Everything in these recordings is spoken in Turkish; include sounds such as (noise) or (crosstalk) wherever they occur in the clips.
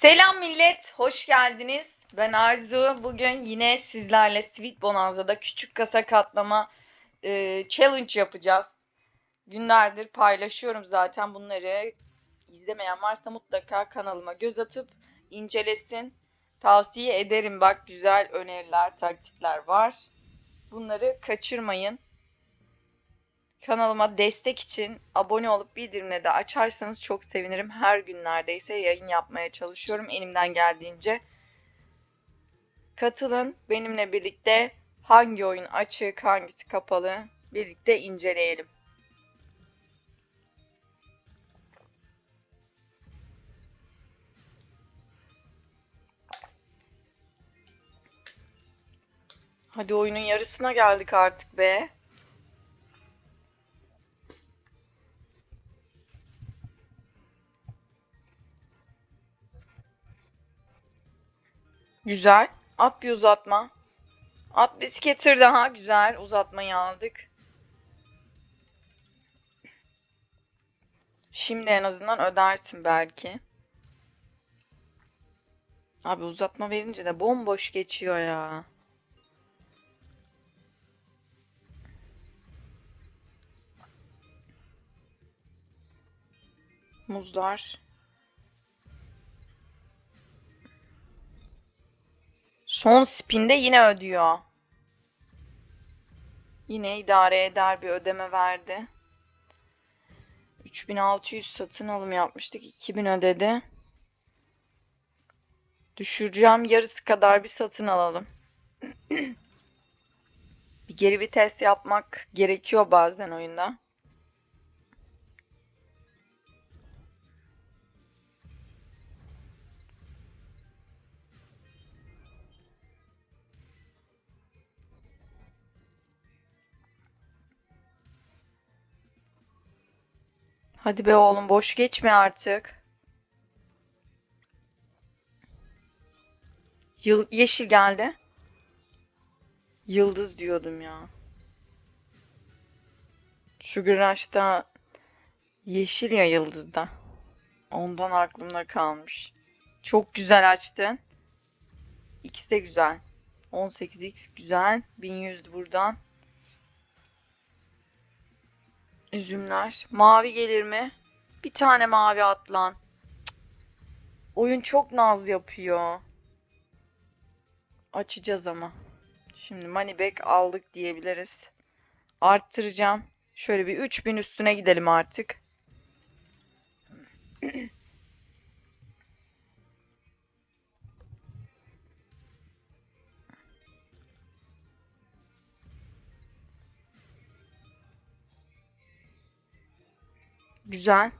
Selam millet, hoş geldiniz. Ben Arzu. Bugün yine sizlerle Sweet Bonanza'da küçük kasa katlama e, challenge yapacağız. Günlerdir paylaşıyorum zaten bunları. İzlemeyen varsa mutlaka kanalıma göz atıp incelesin. Tavsiye ederim bak güzel öneriler, taktikler var. Bunları kaçırmayın. Kanalıma destek için abone olup bildirimleri de açarsanız çok sevinirim. Her gün neredeyse yayın yapmaya çalışıyorum elimden geldiğince. Katılın benimle birlikte hangi oyun açık, hangisi kapalı birlikte inceleyelim. Hadi oyunun yarısına geldik artık be. Güzel. At bir uzatma. At bir skater daha. Güzel. Uzatmayı aldık. Şimdi en azından ödersin belki. Abi uzatma verince de bomboş geçiyor ya. Muzlar. Son spinde yine ödüyor. Yine idare eder bir ödeme verdi. 3600 satın alım yapmıştık. 2000 ödedi. Düşüreceğim yarısı kadar bir satın alalım. (clears throat) bir geri vites yapmak gerekiyor bazen oyunda. Hadi be oğlum boş geçme artık. Yıl yeşil geldi. Yıldız diyordum ya. Sugar Rush'ta yeşil ya yıldızda. Ondan aklımda kalmış. Çok güzel açtın. X de güzel. 18x güzel. 1100 buradan. Üzümler. Mavi gelir mi? Bir tane mavi atlan. Cık. Oyun çok naz yapıyor. Açacağız ama. Şimdi money back aldık diyebiliriz. Arttıracağım. Şöyle bir 3000 üstüne gidelim artık. (clears throat) Güzel.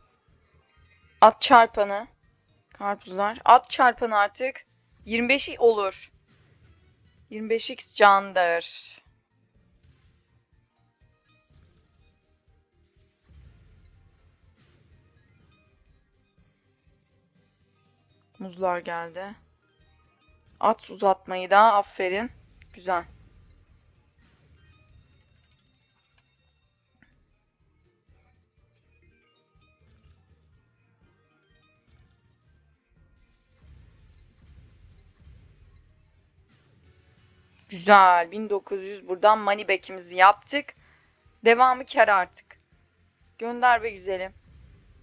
At çarpanı. Karpuzlar. At çarpanı artık. 25 olur. 25x candır. Muzlar geldi. At uzatmayı da aferin. Güzel. Güzel. 1900 buradan money back'imizi yaptık. Devamı kar artık. Gönder be güzelim.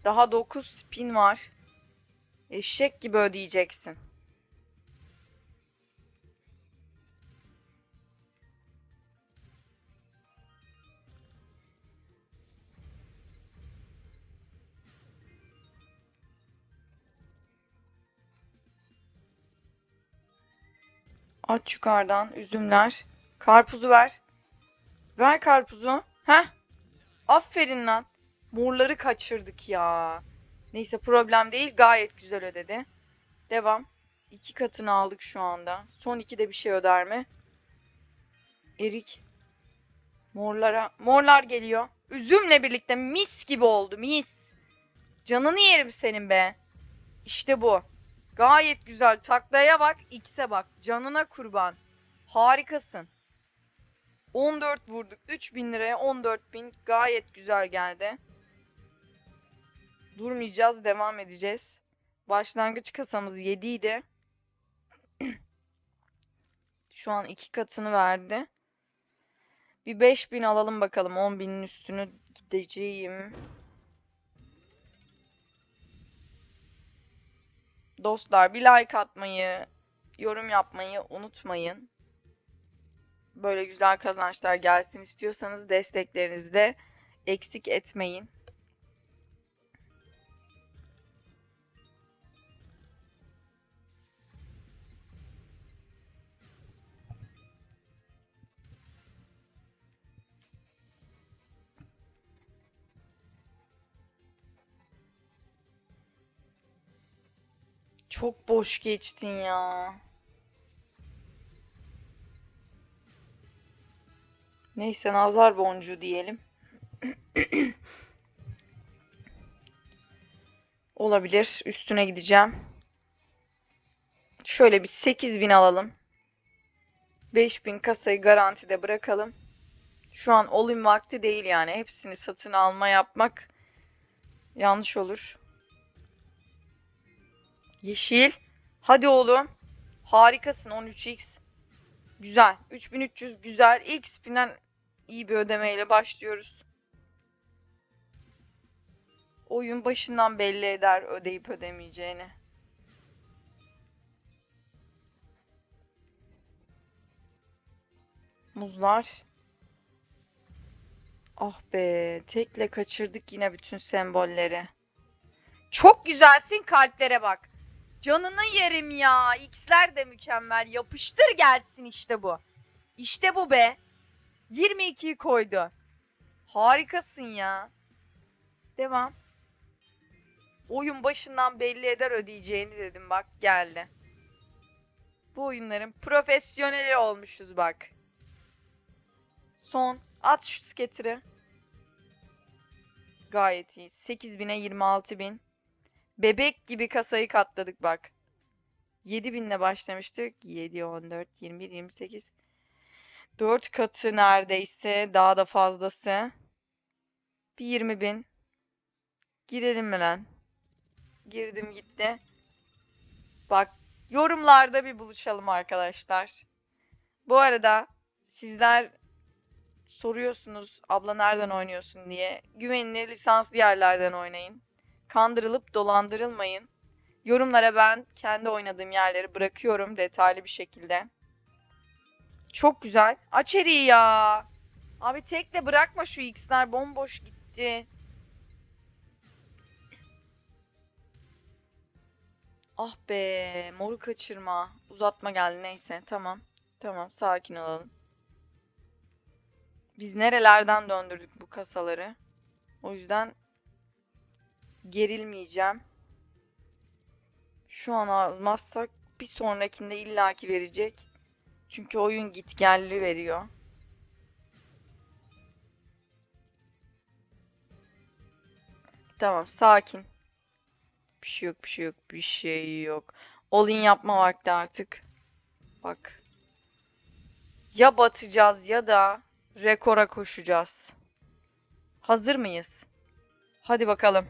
Daha 9 spin var. Eşek gibi ödeyeceksin. Aç yukarıdan üzümler. Karpuzu ver. Ver karpuzu. Heh. Aferin lan. Morları kaçırdık ya. Neyse problem değil. Gayet güzel ödedi. Devam. İki katını aldık şu anda. Son iki de bir şey öder mi? Erik. Morlara. Morlar geliyor. Üzümle birlikte mis gibi oldu. Mis. Canını yerim senin be. İşte bu. Gayet güzel. Taklaya bak. X'e bak. Canına kurban. Harikasın. 14 vurduk. 3000 liraya 14.000 gayet güzel geldi. Durmayacağız. Devam edeceğiz. Başlangıç kasamız 7 idi. (clears throat) Şu an iki katını verdi. Bir 5000 alalım bakalım. 10.000'in üstünü gideceğim. Dostlar bir like atmayı, yorum yapmayı unutmayın. Böyle güzel kazançlar gelsin istiyorsanız desteklerinizi de eksik etmeyin. Çok boş geçtin ya. Neyse nazar boncuğu diyelim. (clears throat) Olabilir. Üstüne gideceğim. Şöyle bir 8000 alalım. 5000 kasayı garantide bırakalım. Şu an olum vakti değil yani. Hepsini satın alma yapmak yanlış olur. Yeşil. Hadi oğlum. Harikasın 13x. Güzel. 3300 güzel. İlk spinden iyi bir ödemeyle başlıyoruz. Oyun başından belli eder ödeyip ödemeyeceğini. Muzlar. Ah be, tekle kaçırdık yine bütün sembolleri. Çok güzelsin kalplere bak. Canını yerim ya. X'ler de mükemmel. Yapıştır gelsin işte bu. İşte bu be. 22'yi koydu. Harikasın ya. Devam. Oyun başından belli eder ödeyeceğini dedim bak geldi. Bu oyunların profesyoneli olmuşuz bak. Son. At şu sketiri. Gayet iyi. 8000'e 26000. Bebek gibi kasayı katladık bak. 7000 ile başlamıştık. 7, 14, 21, 28. 4 katı neredeyse. Daha da fazlası. Bir 20.000. Girelim mi lan? Girdim gitti. Bak yorumlarda bir buluşalım arkadaşlar. Bu arada sizler soruyorsunuz abla nereden oynuyorsun diye. Güvenilir lisanslı yerlerden oynayın. Kandırılıp dolandırılmayın. Yorumlara ben kendi oynadığım yerleri bırakıyorum detaylı bir şekilde. Çok güzel. Aç eriği ya. Abi tekle bırakma şu X'ler bomboş gitti. Ah be, moru kaçırma. Uzatma geldi neyse. Tamam. Tamam, sakin olalım. Biz nerelerden döndürdük bu kasaları? O yüzden gerilmeyeceğim. Şu an almazsak bir sonrakinde illaki verecek. Çünkü oyun gitgelli veriyor. Tamam, sakin. Bir şey yok, bir şey yok, bir şey yok. All in yapma vakti artık. Bak. Ya batacağız ya da rekora koşacağız. Hazır mıyız? Hadi bakalım.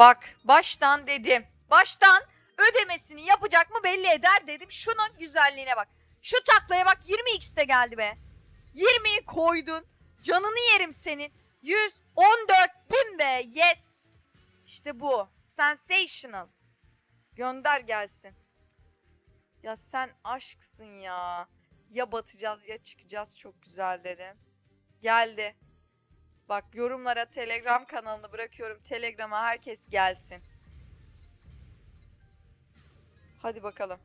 Bak, baştan dedim. Baştan ödemesini yapacak mı belli eder dedim. Şunun güzelliğine bak. Şu taklaya bak 20x'te geldi be. 20'yi koydun. Canını yerim senin. 114 bin be. Yes. İşte bu. Sensational. Gönder gelsin. Ya sen aşksın ya. Ya batacağız ya çıkacağız çok güzel dedim. Geldi. Bak yorumlara Telegram kanalını bırakıyorum. Telegram'a herkes gelsin. Hadi bakalım.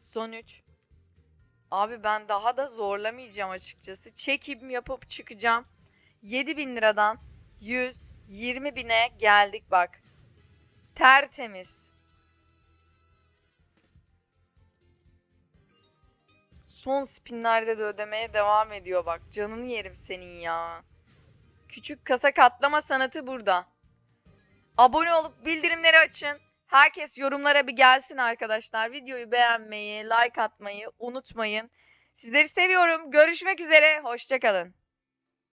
Son 3. Abi ben daha da zorlamayacağım açıkçası. Çekim yapıp çıkacağım. 7000 liradan 120 bine geldik bak. Tertemiz. Son spinlerde de ödemeye devam ediyor bak. Canını yerim senin ya. Küçük kasa katlama sanatı burada. Abone olup bildirimleri açın. Herkes yorumlara bir gelsin arkadaşlar. Videoyu beğenmeyi, like atmayı unutmayın. Sizleri seviyorum. Görüşmek üzere. Hoşçakalın.